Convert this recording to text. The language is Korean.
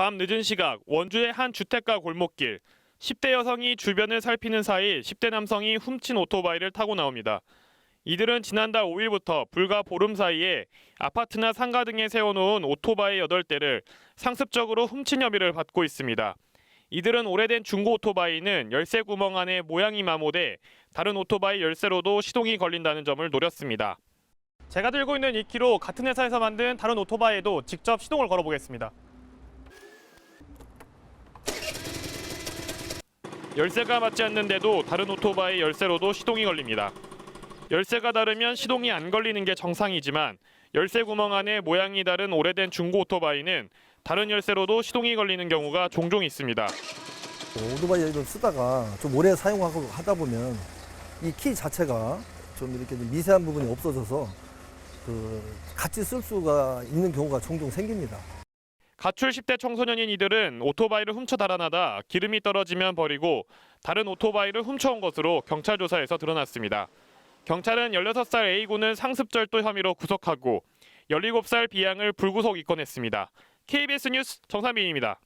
밤 늦은 시각 원주의 한 주택가 골목길 10대 여성이 주변을 살피는 사이 10대 남성이 훔친 오토바이를 타고 나옵니다. 이들은 지난달 5일부터 불과 보름 사이에 아파트나 상가 등에 세워놓은 오토바이 8대를 상습적으로 훔친 혐의를 받고 있습니다. 이들은 오래된 중고 오토바이는 열쇠 구멍 안에 모양이 마모돼 다른 오토바이 열쇠로도 시동이 걸린다는 점을 노렸습니다. 제가 들고 있는 2kg 같은 회사에서 만든 다른 오토바이에도 직접 시동을 걸어보겠습니다. 열쇠가 맞지 않는데도 다른 오토바이 열쇠로도 시동이 걸립니다. 열쇠가 다르면 시동이 안 걸리는 게 정상이지만 열쇠 구멍 안에 모양이 다른 오래된 중고 오토바이는 다른 열쇠로도 시동이 걸리는 경우가 종종 있습니다. 오토바이를 쓰다가 좀 오래 사용하고 하다 보면 이 키 자체가 좀 이렇게 좀 미세한 부분이 없어져서 그 같이 쓸 수가 있는 경우가 종종 생깁니다. 가출 10대 청소년인 이들은 오토바이를 훔쳐 달아나다 기름이 떨어지면 버리고 다른 오토바이를 훔쳐온 것으로 경찰 조사에서 드러났습니다. 경찰은 16살 A군을 상습절도 혐의로 구속하고 17살 B양을 불구속 입건했습니다. KBS 뉴스 정상빈입니다.